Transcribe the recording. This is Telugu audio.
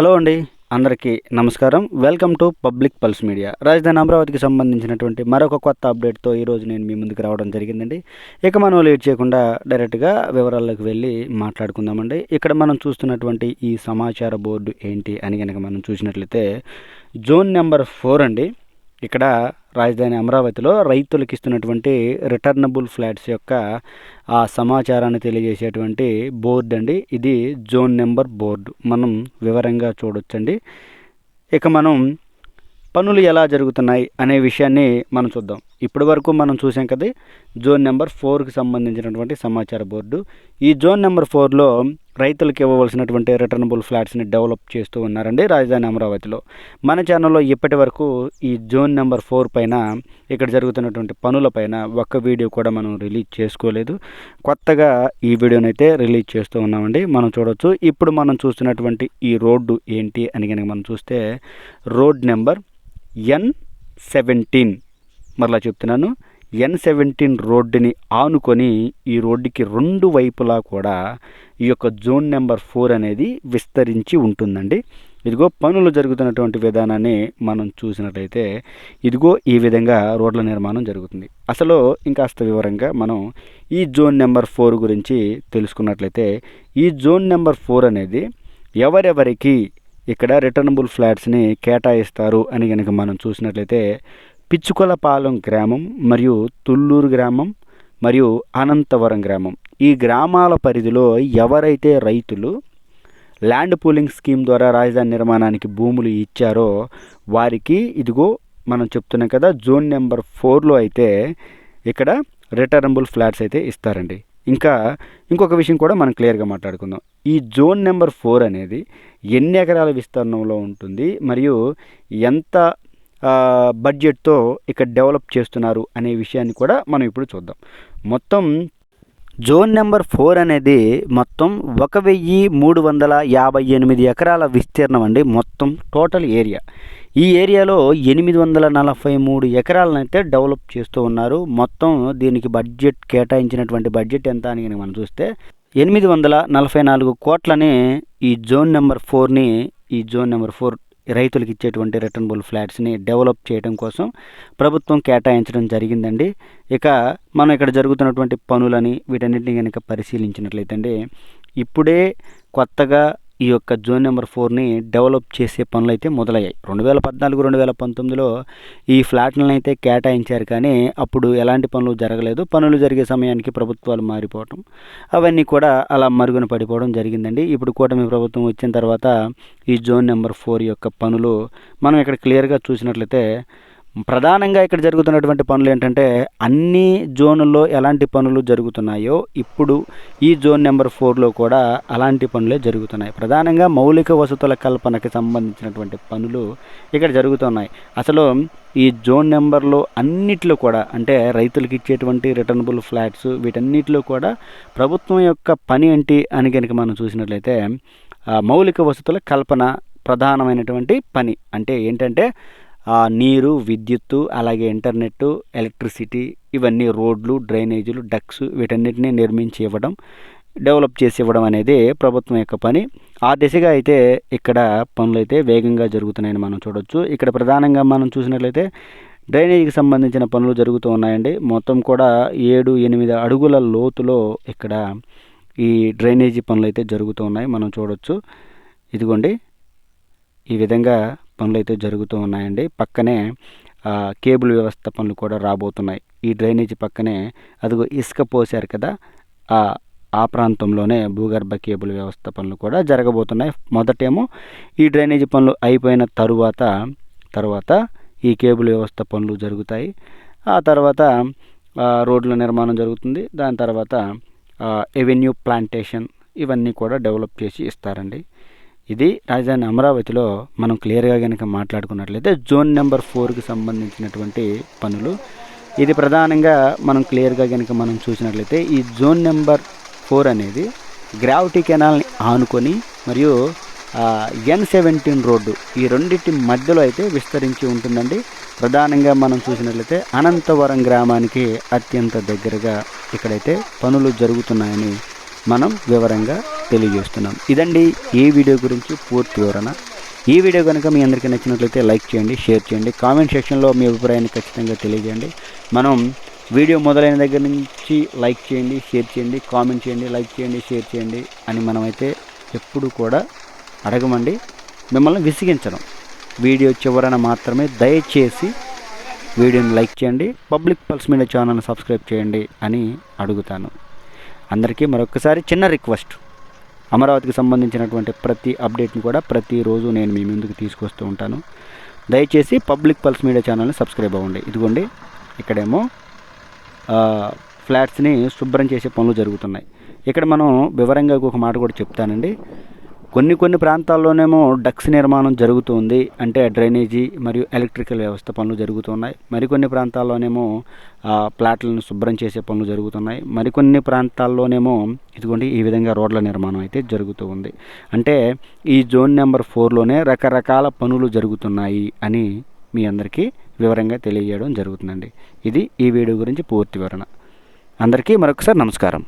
హలో అండి అందరికీ నమస్కారం. Welcome to public pulse media. రాజధాని అమరావతికి సంబంధించినటువంటి మరొక కొత్త అప్డేట్తో ఈరోజు నేను మీ ముందుకు రావడం జరిగిందండి. ఇక మనం లేట్ చేయకుండా డైరెక్ట్గా వివరాల్లోకి వెళ్ళి మాట్లాడుకుందామండి. ఇక్కడ మనం చూస్తున్నటువంటి ఈ సమాచార బోర్డు ఏంటి అని కనుక మనం చూసినట్లయితే జోన్ నెంబర్ ఫోర్ అండి. ఇక్కడ రాజధాని అమరావతిలో రైతులకు ఇస్తున్నటువంటి రిటర్నబుల్ ఫ్లాట్స్ యొక్క ఆ సమాచారాన్ని తెలియజేసేటువంటి బోర్డు అండి. ఇది జోన్ నెంబర్ బోర్డు. మనం వివరంగా చూడొచ్చండి. ఇక మనం పనులు ఎలా జరుగుతున్నాయి అనే విషయాన్ని మనం చూద్దాం. ఇప్పటి వరకు మనం చూసాం కదా జోన్ నెంబర్ ఫోర్కి సంబంధించినటువంటి సమాచార బోర్డు. ఈ జోన్ నెంబర్ ఫోర్లో రైతులకు ఇవ్వవలసినటువంటి రిటర్నబుల్ ఫ్లాట్స్ని డెవలప్ చేస్తూ ఉన్నారండి రాజధాని అమరావతిలో. మన ఛానల్లో ఇప్పటి వరకు ఈ జోన్ నెంబర్ ఫోర్ పైన ఇక్కడ జరుగుతున్నటువంటి పనులపైన ఒక్క వీడియో కూడా మనం రిలీజ్ చేసుకోలేదు. కొత్తగా ఈ వీడియోనైతే రిలీజ్ చేస్తూ ఉన్నామండి. మనం చూడవచ్చు ఇప్పుడు మనం చూస్తున్నటువంటి ఈ రోడ్డు ఏంటి అని కనుక మనం చూస్తే రోడ్ నెంబర్ ఎన్ సెవెంటీన్ మరలా చెప్తున్నాను. ఎన్ సెవెంటీన్ రోడ్డుని ఆనుకొని ఈ రోడ్డుకి రెండు వైపులా కూడా ఈ యొక్క జోన్ నెంబర్ ఫోర్ అనేది విస్తరించి ఉంటుందండి. ఇదిగో పనులు జరుగుతున్నటువంటి విధానాన్ని మనం చూసినట్లయితే ఇదిగో ఈ విధంగా రోడ్ల నిర్మాణం జరుగుతుంది. అసలు ఇంకాస్త వివరంగా మనం ఈ జోన్ నెంబర్ ఫోర్ గురించి తెలుసుకున్నట్లయితే ఈ జోన్ నెంబర్ ఫోర్ అనేది ఎవరెవరికి ఇక్కడ రిటర్నబుల్ ఫ్లాట్స్ని కేటాయిస్తారు అని కనుక మనం చూసినట్లయితే పిచ్చుకొలపాలెం గ్రామం మరియు తుళ్ళూరు గ్రామం మరియు అనంతవరం గ్రామం. ఈ గ్రామాల పరిధిలో ఎవరైతే రైతులు ల్యాండ్ పూలింగ్ స్కీమ్ ద్వారా రాజధాని నిర్మాణానికి భూములు ఇచ్చారో వారికి ఇదిగో మనం చెప్తున్నాం కదా జోన్ నెంబర్ ఫోర్లో అయితే ఇక్కడ రిటర్నబుల్ ఫ్లాట్స్ అయితే ఇస్తారండి. ఇంకా ఇంకొక విషయం కూడా మనం క్లియర్గా మాట్లాడుకుందాం. ఈ జోన్ నెంబర్ ఫోర్ అనేది ఎన్ని ఎకరాల విస్తీర్ణంలో ఉంటుంది మరియు ఎంత బడ్జెట్తో ఇక్కడ డెవలప్ చేస్తున్నారు అనే విషయాన్ని కూడా మనం ఇప్పుడు చూద్దాం. మొత్తం జోన్ నెంబర్ ఫోర్ అనేది మొత్తం ఒక వెయ్యి మూడు వందల యాభై ఎనిమిది ఎకరాల విస్తీర్ణం అండి మొత్తం టోటల్ ఏరియా ఈ ఏరియాలో ఎనిమిది వందల నలభై మూడు ఎకరాలనైతే డెవలప్ చేస్తూ ఉన్నారు. మొత్తం దీనికి బడ్జెట్ కేటాయించినటువంటి బడ్జెట్ ఎంత అని మనం చూస్తే ఎనిమిది వందల నలభై నాలుగు కోట్లని ఈ జోన్ నెంబర్ ఫోర్ని ఈ జోన్ నెంబర్ ఫోర్ రైతులకు ఇచ్చేటువంటి రిటర్నబుల్ ఫ్లాట్స్ని డెవలప్ చేయడం కోసం ప్రభుత్వం కేటాయించడం జరిగిందండి. ఇక మనం ఇక్కడ జరుగుతున్నటువంటి పనులని వీటన్నిటిని కనుక పరిశీలించినట్లయితే అండి ఇప్పుడే కొత్తగా ఈ యొక్క జోన్ నెంబర్ ఫోర్ని డెవలప్ చేసే పనులు అయితే మొదలయ్యాయి. రెండు వేల పద్నాలుగు రెండు వేల పంతొమ్మిదిలో ఈ ఫ్లాట్లను అయితే కేటాయించారు కానీ అప్పుడు ఎలాంటి పనులు జరగలేదు. పనులు జరిగే సమయానికి ప్రభుత్వాలు మారిపోవటం అవన్నీ కూడా అలా మరుగున పడిపోవడం జరిగిందండి. ఇప్పుడు కూటమి ప్రభుత్వం వచ్చిన తర్వాత ఈ జోన్ నెంబర్ ఫోర్ యొక్క పనులు మనం ఇక్కడ క్లియర్గా చూసినట్లయితే ప్రధానంగా ఇక్కడ జరుగుతున్నటువంటి పనులు ఏంటంటే అన్ని జోన్లో ఎలాంటి పనులు జరుగుతున్నాయో ఇప్పుడు ఈ జోన్ నెంబర్ ఫోర్లో కూడా అలాంటి పనులే జరుగుతున్నాయి. ప్రధానంగా మౌలిక వసతుల కల్పనకి సంబంధించినటువంటి పనులు ఇక్కడ జరుగుతున్నాయి. అసలు ఈ జోన్ నెంబర్లో అన్నిట్లో కూడా అంటే రైతులకు ఇచ్చేటువంటి రిటర్నబుల్ ఫ్లాట్స్ వీటన్నిటిలో కూడా ప్రభుత్వం యొక్క పని ఏంటి అని కనుక మనం చూసినట్లయితే మౌలిక వసతుల కల్పన ప్రధానమైనటువంటి పని. అంటే ఏంటంటే నీరు విద్యుత్తు అలాగే ఇంటర్నెట్ ఎలక్ట్రిసిటీ ఇవన్నీ రోడ్లు డ్రైనేజీలు డక్స్ వీటన్నిటిని నిర్మించి ఇవ్వడం డెవలప్ చేసి ఇవ్వడం అనేది ప్రభుత్వం యొక్క పని. ఆ దిశగా అయితే ఇక్కడ పనులు అయితే వేగంగా జరుగుతున్నాయని మనం చూడొచ్చు. ఇక్కడ ప్రధానంగా మనం చూసినట్లయితే డ్రైనేజీకి సంబంధించిన పనులు జరుగుతూ ఉన్నాయండి. మొత్తం కూడా ఏడు ఎనిమిది అడుగుల లోతులో ఇక్కడ ఈ డ్రైనేజీ పనులు అయితే జరుగుతూ ఉన్నాయి. మనం చూడొచ్చు. ఇదిగోండి. ఈ విధంగా పనులు అయితే జరుగుతూ ఉన్నాయండి. పక్కనే కేబుల్ వ్యవస్థ పనులు కూడా రాబోతున్నాయి. ఈ డ్రైనేజీ పక్కనే అదిగో ఇసుక పోసారు కదా ఆ ప్రాంతంలోనే భూగర్భ కేబుల్ వ్యవస్థ పనులు కూడా జరగబోతున్నాయి. మొదటేమో ఈ డ్రైనేజీ పనులు అయిపోయిన తరువాత తర్వాత ఈ కేబుల్ వ్యవస్థ పనులు జరుగుతాయి. ఆ తర్వాత రోడ్ల నిర్మాణం జరుగుతుంది. దాని తర్వాత ఎవెన్యూ ప్లాంటేషన్ ఇవన్నీ కూడా డెవలప్ చేసి ఇస్తారండి. ఇది రాజధాని అమరావతిలో మనం క్లియర్గా కనుక మాట్లాడుకున్నట్లయితే జోన్ నెంబర్ ఫోర్కి సంబంధించినటువంటి పనులు. ఇది ప్రధానంగా మనం క్లియర్గా కనుక మనం చూసినట్లయితే ఈ జోన్ నెంబర్ ఫోర్ అనేది గ్రావిటీ కెనాల్ని ఆనుకొని మరియు ఎన్ సెవెంటీన్ రోడ్డు ఈ రెండింటి మధ్యలో అయితే విస్తరించి ఉంటుందండి. ప్రధానంగా మనం చూసినట్లయితే అనంతవరం గ్రామానికి అత్యంత దగ్గరగా ఇక్కడైతే పనులు జరుగుతున్నాయని మనం వివరంగా తెలియజేస్తున్నాం. ఇదండి ఈ వీడియో గురించి పూర్తి వివరణ. ఈ వీడియో కనుక మీ అందరికీ నచ్చినట్లయితే లైక్ చేయండి షేర్ చేయండి కామెంట్ సెక్షన్లో మీ అభిప్రాయాన్ని ఖచ్చితంగా తెలియజేయండి. మనం వీడియో మొదలైన దగ్గర నుంచి లైక్ చేయండి షేర్ చేయండి కామెంట్ చేయండి లైక్ చేయండి షేర్ చేయండి అని మనమైతే ఎప్పుడు కూడా అడగమండి. మిమ్మల్ని విసిగించడం వీడియో చివరన మాత్రమే దయచేసి వీడియోని లైక్ చేయండి పబ్లిక్ పల్స్ మీడియా ఛానల్ని సబ్స్క్రైబ్ చేయండి అని అడుగుతాను. అందరికీ మరొకసారి చిన్న రిక్వెస్ట్. అమరావతికి సంబంధించినటువంటి ప్రతి అప్డేట్ని కూడా ప్రతిరోజు నేను మీ ముందుకు తీసుకొస్తూ ఉంటాను. దయచేసి పబ్లిక్ పల్స్ మీడియా ఛానల్ని సబ్స్క్రైబ్ అవ్వండి. ఇదిగోండి ఇక్కడేమో ఫ్లాట్స్ని శుభ్రం చేసే పనులు జరుగుతున్నాయి. ఇక్కడ మనం వివరంగా ఒక మాట కూడా చెప్తానండి. కొన్ని కొన్ని ప్రాంతాల్లోనేమో డక్స్ నిర్మాణం జరుగుతుంది. అంటే డ్రైనేజీ మరియు ఎలక్ట్రికల్ వ్యవస్థ పనులు జరుగుతున్నాయి. మరికొన్ని ప్రాంతాల్లోనేమో ప్లాట్లను శుభ్రం చేసే పనులు జరుగుతున్నాయి. మరికొన్ని ప్రాంతాల్లోనేమో ఇదిగోండి ఈ విధంగా రోడ్ల నిర్మాణం అయితే జరుగుతూ ఉంది. అంటే ఈ జోన్ నెంబర్ ఫోర్లోనే రకరకాల పనులు జరుగుతున్నాయి అని మీ అందరికీ వివరంగా తెలియజేయడం జరుగుతుందండి. ఇది ఈ వీడియో గురించి పూర్తి వివరణ. అందరికీ మరొకసారి నమస్కారం.